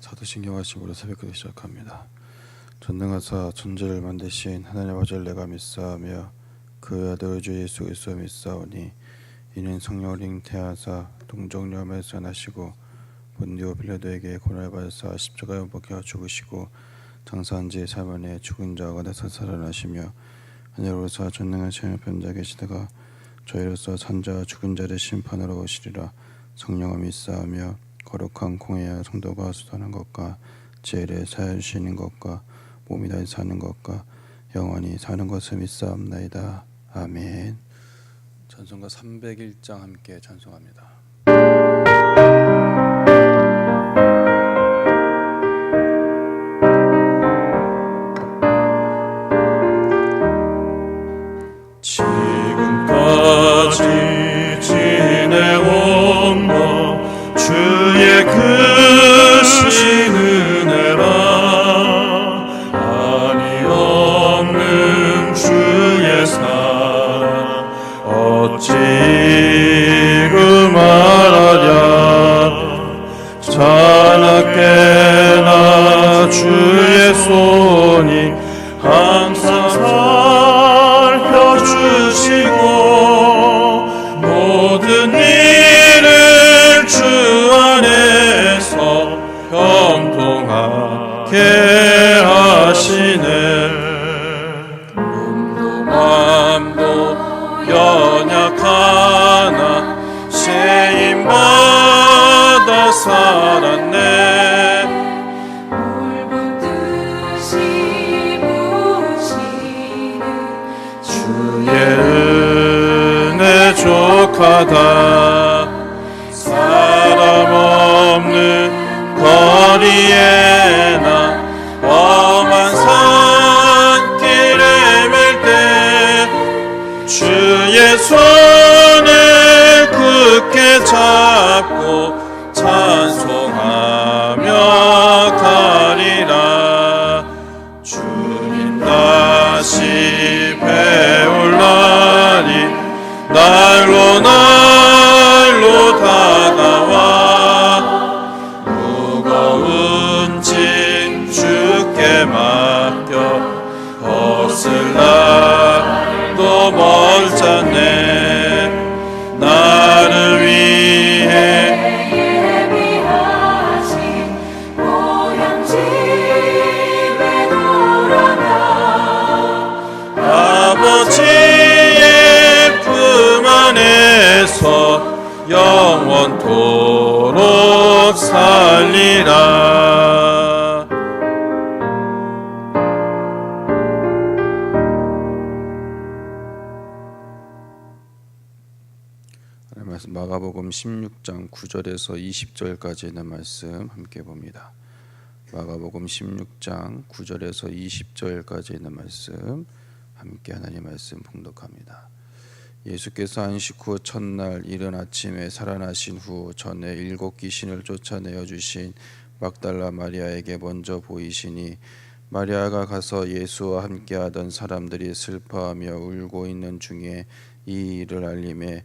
사도신경하심으로 새벽기도 시작합니다. 전능하사 천지를 만드신 하나님 아버지를 내가 믿사하며 그 아들 주 예수 그리스도 믿사오니 이는 성령을 잉태하사 동정녀에서 나시고 본디오 빌라도에게 고난을 받으사 십자가에 못 박혀 죽으시고 장사한 지 사만에 죽은 자가 가운데서 살아나시며 하늘로서 전능하신 변자 계시다가 저희로서 산자 죽은 자를 심판하러 오시리라 성령을 믿사하며 거룩한 공회와 성도가 수단한 것과 지혜를 사주시는 것과 몸이 다시 사는 것과 영원히 사는 것을 믿사옵나이다. 아멘. 찬송가 301장 함께 찬송합니다. 주 말씀 마가복음 16장 9절에서 20절까지 있는 말씀 함께 봅니다. 마가복음 16장 9절에서 20절까지 있는 말씀 함께 하나님 말씀 봉독합니다. 예수께서 안식 후 첫날 이른 아침에 살아나신 후 전에 일곱 귀신을 쫓아내어 주신 막달라 마리아에게 먼저 보이시니 마리아가 가서 예수와 함께하던 사람들이 슬퍼하며 울고 있는 중에 이 일을 알림해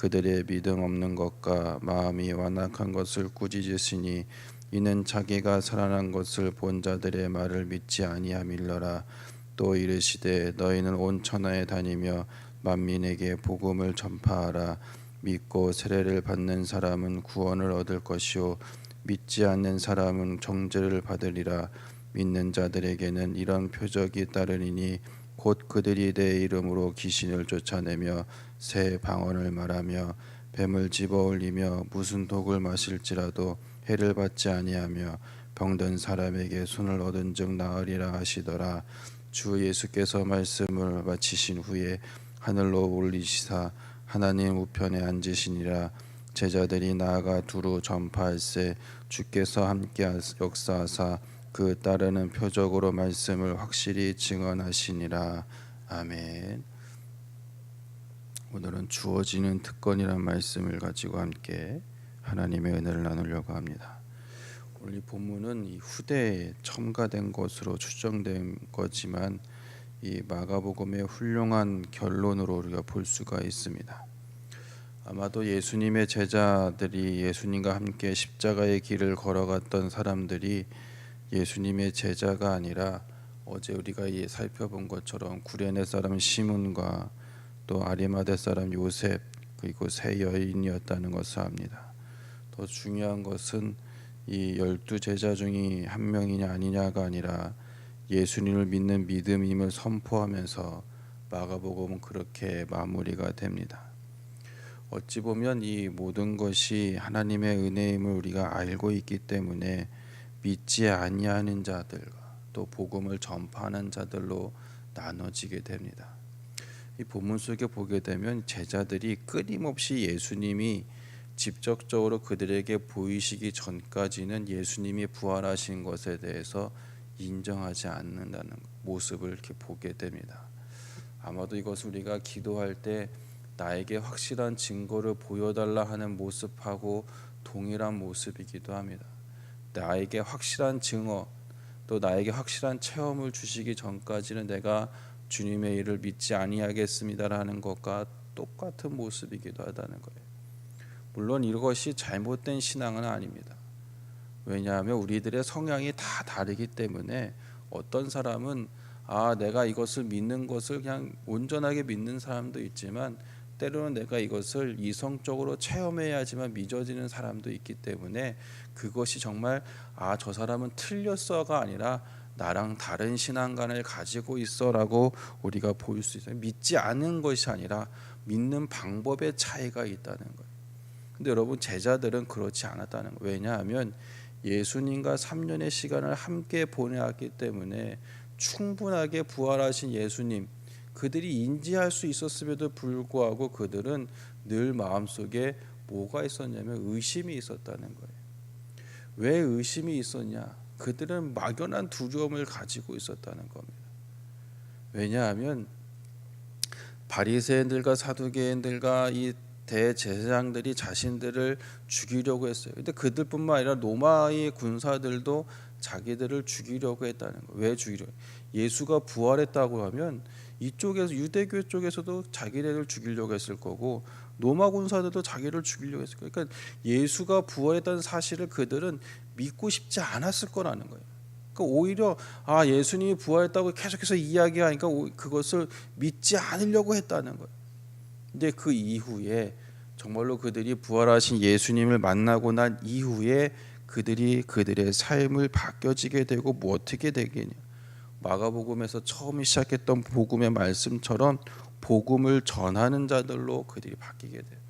그들의 믿음 없는 것과 마음이 완악한 것을 꾸짖으시니 이는 자기가 살아난 것을 본 자들의 말을 믿지 아니함일러라. 또 이르시되 너희는 온 천하에 다니며 만민에게 복음을 전파하라. 믿고 세례를 받는 사람은 구원을 얻을 것이요 믿지 않는 사람은 정죄를 받으리라. 믿는 자들에게는 이런 표적이 따르니니 곧 그들이 내 이름으로 귀신을 쫓아내며 새 방언을 말하며 뱀을 집어 올리며 무슨 독을 마실지라도 해를 받지 아니하며 병든 사람에게 손을 얻은 즉 나으리라 하시더라 주 예수께서 말씀을 마치신 후에 하늘로 올리시사 하나님 우편에 앉으시니라 제자들이 나아가 두루 전파할세 주께서 함께 역사하사 그 따르는 표적으로 말씀을 확실히 증언하시니라. 아멘. 오늘은 주어지는 특권이란 말씀을 가지고 함께 하나님의 은혜를 나누려고 합니다. 오늘 이 본문은 이 후대에 첨가된 것으로 추정된 거지만 이 마가복음의 훌륭한 결론으로 우리가 볼 수가 있습니다. 아마도 예수님의 제자들이 예수님과 함께 십자가의 길을 걸어갔던 사람들이 예수님의 제자가 아니라 어제 우리가 이 살펴본 것처럼 구레네 사람 시몬과 또 아리마대 사람 요셉 그리고 세 여인이었다는 것을 압니다. 더 중요한 것은 이 열두 제자 중에 한 명이냐 아니냐가 아니라 예수님을 믿는 믿음임을 선포하면서 마가복음은 그렇게 마무리가 됩니다. 어찌 보면 이 모든 것이 하나님의 은혜임을 우리가 알고 있기 때문에 믿지 아니하는 자들과 또 복음을 전파하는 자들로 나눠지게 됩니다. 이 본문 속에 보게 되면 제자들이 끊임없이 예수님이 직접적으로 그들에게 보이시기 전까지는 예수님이 부활하신 것에 대해서 인정하지 않는다는 모습을 이렇게 보게 됩니다. 아마도 이것을 우리가 기도할 때 나에게 확실한 증거를 보여달라 하는 모습하고 동일한 모습이기도 합니다. 나에게 확실한 증거 또 나에게 확실한 체험을 주시기 전까지는 내가 주님의 일을 믿지 아니하겠습니다라는 것과 똑같은 모습이기도 하다는 거예요. 물론 이것이 잘못된 신앙은 아닙니다. 왜냐하면 우리들의 성향이 다 다르기 때문에 어떤 사람은 아 내가 이것을 믿는 것을 그냥 온전하게 믿는 사람도 있지만 때로는 내가 이것을 이성적으로 체험해야지만 믿어지는 사람도 있기 때문에 그것이 정말 아 저 사람은 틀렸어가 아니라 나랑 다른 신앙관을 가지고 있어라고 우리가 볼수 있어요. 믿지 않은 것이 아니라 믿는 방법의 차이가 있다는 거예요. 근데 여러분 제자들은 그렇지 않았다는 거예요. 왜냐하면 예수님과 3년의 시간을 함께 보내왔기 때문에 충분하게 부활하신 예수님 그들이 인지할 수 있었음에도 불구하고 그들은 늘 마음속에 뭐가 있었냐면 의심이 있었다는 거예요. 왜 의심이 있었냐? 그들은 막연한 두려움을 가지고 있었다는 겁니다. 왜냐하면 바리새인들과 사두개인들과 이 대제사장들이 자신들을 죽이려고 했어요. 근데 그들뿐만 아니라 로마의 군사들도 자기들을 죽이려고 했다는 거예요. 왜 죽이려고? 예수가 부활했다고 하면 이쪽에서 유대교 쪽에서도 자기네를 죽이려고 했을 거고 로마 군사들도 자기를 죽이려고 했을 거예요. 그러니까 예수가 부활했다는 사실을 그들은 믿고 싶지 않았을 거라는 거예요. 그러니까 오히려 아 예수님이 부활했다고 계속해서 이야기하니까 그것을 믿지 않으려고 했다는 거예요. 근데 그 이후에 정말로 그들이 부활하신 예수님을 만나고 난 이후에 그들이 그들의 삶을 바뀌어지게 되고 뭐 어떻게 되겠냐? 마가복음에서 처음 시작했던 복음의 말씀처럼 복음을 전하는 자들로 그들이 바뀌게 돼요.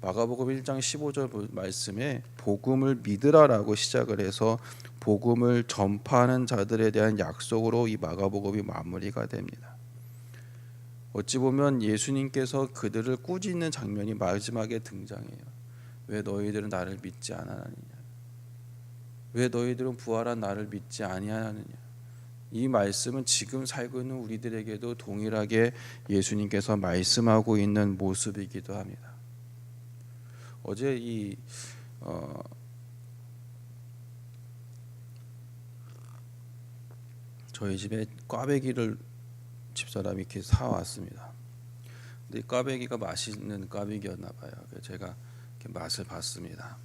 마가복음 1장 15절 말씀에 복음을 믿으라라고 시작을 해서 복음을 전파하는 자들에 대한 약속으로 이 마가복음이 마무리가 됩니다. 어찌 보면 예수님께서 그들을 꾸짖는 장면이 마지막에 등장해요. 왜 너희들은 나를 믿지 않았느냐? 왜 너희들은 부활한 나를 믿지 아니하느냐? 이 말씀은 지금 살고 있는 우리들에게도 동일하게 예수님께서 말씀하고 있는 모습이기도 합니다. 어제 이 어, 저희 집에 꽈배기를 집사람이 이렇게 사 왔습니다. 근데 이 꽈배기가 맛있는 꽈배기였나 봐요. 그래서 제가 맛을 봤습니다.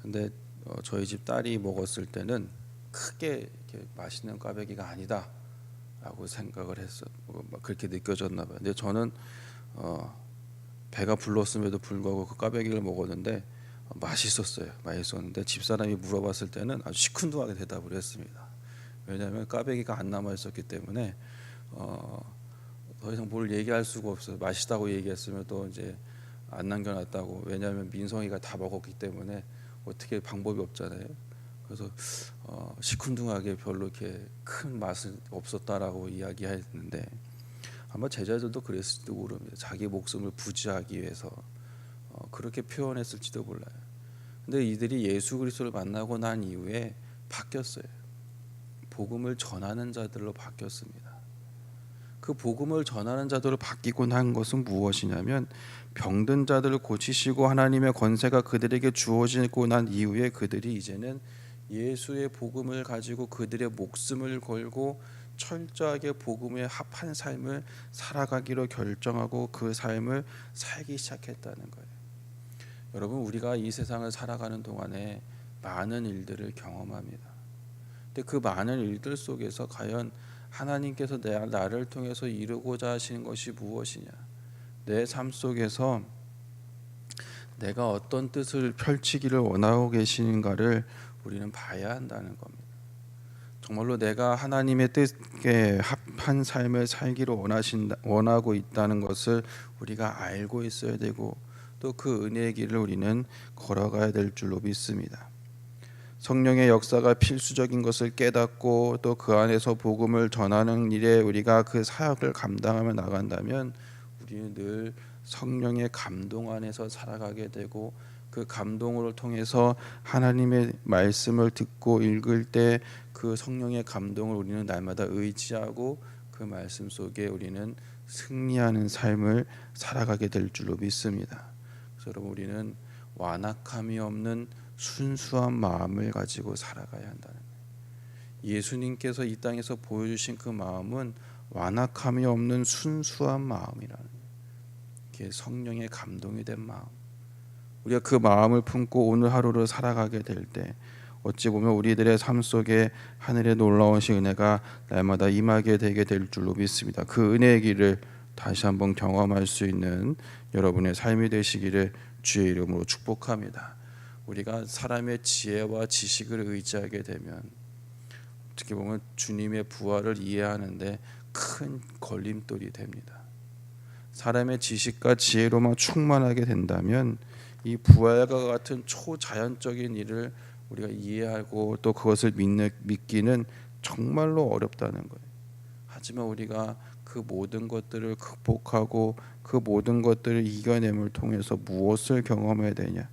근데 어, 저희 집 딸이 먹었을 때는 크게 이렇게 맛있는 꽈배기가 아니다라고 생각을 했어. 뭐 그렇게 느껴졌나 봐요. 근데 저는 어, 배가 불렀음에도 불구하고 그 꽈배기를 먹었는데 어, 맛있었어요. 맛있었는데 집사람이 물어봤을 때는 아주 시큰둥하게 대답을 했습니다. 왜냐하면 꽈배기가 안 남아 있었기 때문에 어, 더 이상 뭘 얘기할 수가 없어요. 맛있다고 얘기했으면 또 이제 안 남겨놨다고. 왜냐하면 민성이가 다 먹었기 때문에 어떻게 방법이 없잖아요. 그래서 어, 시큰둥하게 별로 이렇게 큰 맛은 없었다라고 이야기했는데 아마 제자들도 그랬을지도 모릅니다. 자기 목숨을 부지하기 위해서 어, 그렇게 표현했을지도 몰라요. 근데 이들이 예수 그리스도를 만나고 난 이후에 바뀌었어요. 복음을 전하는 자들로 바뀌었습니다. 그 복음을 전하는 자들로 바뀌고 난 것은 무엇이냐면 병든 자들을 고치시고 하나님의 권세가 그들에게 주어지고 난 이후에 그들이 이제는 예수의 복음을 가지고 그들의 목숨을 걸고 철저하게 복음에 합한 삶을 살아가기로 결정하고 그 삶을 살기 시작했다는 거예요. 여러분 우리가 이 세상을 살아가는 동안에 많은 일들을 경험합니다. 근데 그 많은 일들 속에서 과연 하나님께서 내 나를 통해서 이루고자 하시는 것이 무엇이냐? 내 삶 속에서 내가 어떤 뜻을 펼치기를 원하고 계시는가를 우리는 봐야 한다는 겁니다. 정말로 내가 하나님의 뜻에 합한 삶을 살기를 원하신다 원하고 있다는 것을 우리가 알고 있어야 되고 또 그 은혜의 길을 우리는 걸어가야 될 줄로 믿습니다. 성령의 역사가 필수적인 것을 깨닫고 또 그 안에서 복음을 전하는 일에 우리가 그 사역을 감당하며 나간다면 우리는 늘 성령의 감동 안에서 살아가게 되고 그 감동을 통해서 하나님의 말씀을 듣고 읽을 때 그 성령의 감동을 우리는 날마다 의지하고 그 말씀 속에 우리는 승리하는 삶을 살아가게 될 줄로 믿습니다. 그래서 여러분 우리는 완악함이 없는 순수한 마음을 가지고 살아가야 한다는. 예수님께서 이 땅에서 보여주신 그 마음은 완악함이 없는 순수한 마음이라는. 이게 성령의 감동이 된 마음. 우리가 그 마음을 품고 오늘 하루를 살아가게 될 때 어찌 보면 우리들의 삶 속에 하늘의 놀라우신 은혜가 날마다 임하게 되게 될 줄로 믿습니다. 그 은혜의 길을 다시 한번 경험할 수 있는 여러분의 삶이 되시기를 주의 이름으로 축복합니다. 우리가 사람의 지혜와 지식을 의지하게 되면 어떻게 보면 주님의 부활을 이해하는데 큰 걸림돌이 됩니다. 사람의 지식과 지혜로만 충만하게 된다면 이 부활과 같은 초자연적인 일을 우리가 이해하고 또 그것을 믿는, 믿기는 정말로 어렵다는 거예요. 하지만 우리가 그 모든 것들을 극복하고 그 모든 것들을 이겨냄을 통해서 무엇을 경험해야 되냐?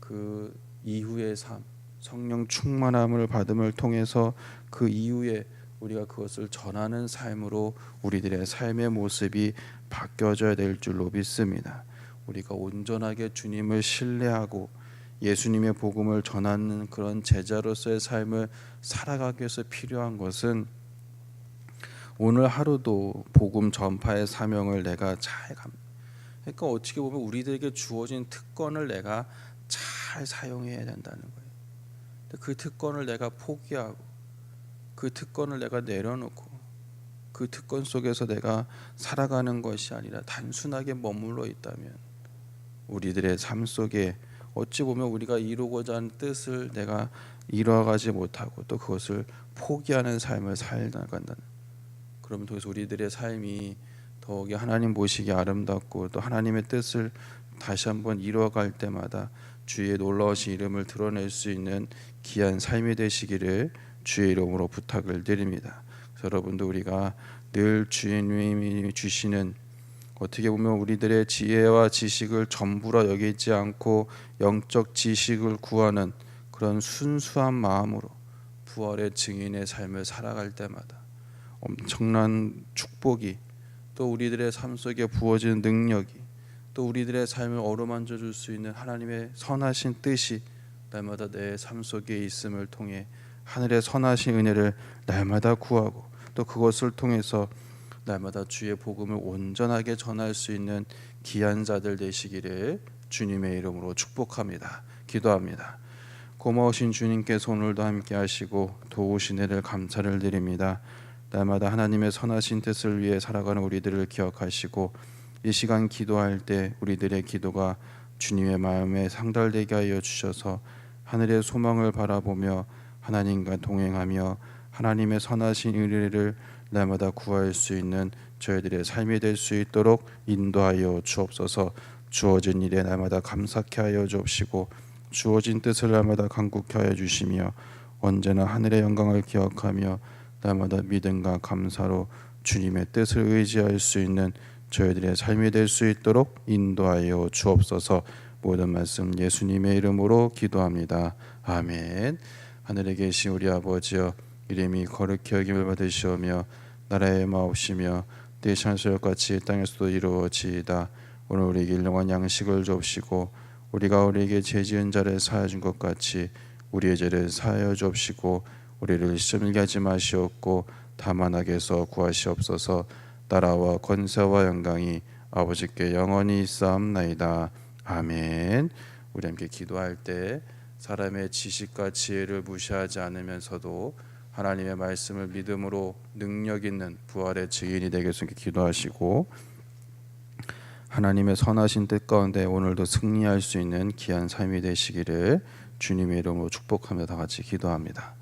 그 이후의 삶, 성령 충만함을 받음을 통해서 그 이후에 우리가 그것을 전하는 삶으로 우리들의 삶의 모습이 바뀌어져야 될 줄로 믿습니다. 우리가 온전하게 주님을 신뢰하고 예수님의 복음을 전하는 그런 제자로서의 삶을 살아가기 위해서 필요한 것은 오늘 하루도 복음 전파의 사명을 내가 잘 감. 그러니까 어떻게 보면 우리들에게 주어진 특권을 내가 잘 사용해야 된다는 거예요. 그 특권을 내가 포기하고 그 특권을 내가 내려놓고 그 특권 속에서 내가 살아가는 것이 아니라 단순하게 머물러 있다면 우리들의 삶 속에 어찌 보면 우리가 이루고자 하는 뜻을 내가 이루어가지 못하고 또 그것을 포기하는 삶을 살아간다는 그러면 통해서 우리들의 삶이 더욱이 하나님 보시기 아름답고 또 하나님의 뜻을 다시 한번 이루어갈 때마다 주의 놀라우신 이름을 드러낼 수 있는 귀한 삶이 되시기를 주의 이름으로 부탁을 드립니다. 여러분도 우리가 늘 주님이 주시는 어떻게 보면 우리들의 지혜와 지식을 전부라 여기지 않고 영적 지식을 구하는 그런 순수한 마음으로 부활의 증인의 삶을 살아갈 때마다 엄청난 축복이 또 우리들의 삶 속에 부어지는 능력이 또 우리들의 삶을 어루만져 줄 수 있는 하나님의 선하신 뜻이 날마다 내 삶 속에 있음을 통해 하늘의 선하신 은혜를 날마다 구하고 또 그것을 통해서 날마다 주의 복음을 온전하게 전할 수 있는 귀한 자들 되시기를 주님의 이름으로 축복합니다. 기도합니다. 고마우신 주님께서 오늘도 함께 하시고 도우신 애를 감사를 드립니다. 날마다 하나님의 선하신 뜻을 위해 살아가는 우리들을 기억하시고 이 시간 기도할 때 우리들의 기도가 주님의 마음에 상달되게 하여 주셔서 하늘의 소망을 바라보며 하나님과 동행하며 하나님의 선하신 은혜를 날마다 구할 수 있는 저희들의 삶이 될 수 있도록 인도하여 주옵소서. 주어진 일에 날마다 감사케 하여 주옵시고 주어진 뜻을 날마다 간국케 하여 주시며 언제나 하늘의 영광을 기억하며 날마다 믿음과 감사로 주님의 뜻을 의지할 수 있는 저희들의 삶이 될 수 있도록 인도하여 주옵소서. 모든 말씀 예수님의 이름으로 기도합니다. 아멘. 하늘에 계신 우리 아버지여 이름이 거룩히 여김을 받으시오며 나라의 마옵시며 내 찬소역 같이 땅에서도 이루어지이다. 오늘 우리에게 일용한 양식을 주옵시고 우리가 우리에게 죄지은 자를 사하여 준 것 같이 우리의 죄를 사하여 주옵시고 우리를 시험하게 하지 마시옵고 다만 악에서 구하시옵소서. 나라와 권세와 영광이 아버지께 영원히 있사옵나이다. 아멘. 우리 함께 기도할 때 사람의 지식과 지혜를 무시하지 않으면서도 하나님의 말씀을 믿음으로 능력 있는 부활의 증인이 이렇게 기도하시고 하나님의 선하신 뜻 가운데 오늘도 승리할 수 있는 귀한 삶이 되시기를 주님의 이름으로 축복하며 다 같이 기도합니다.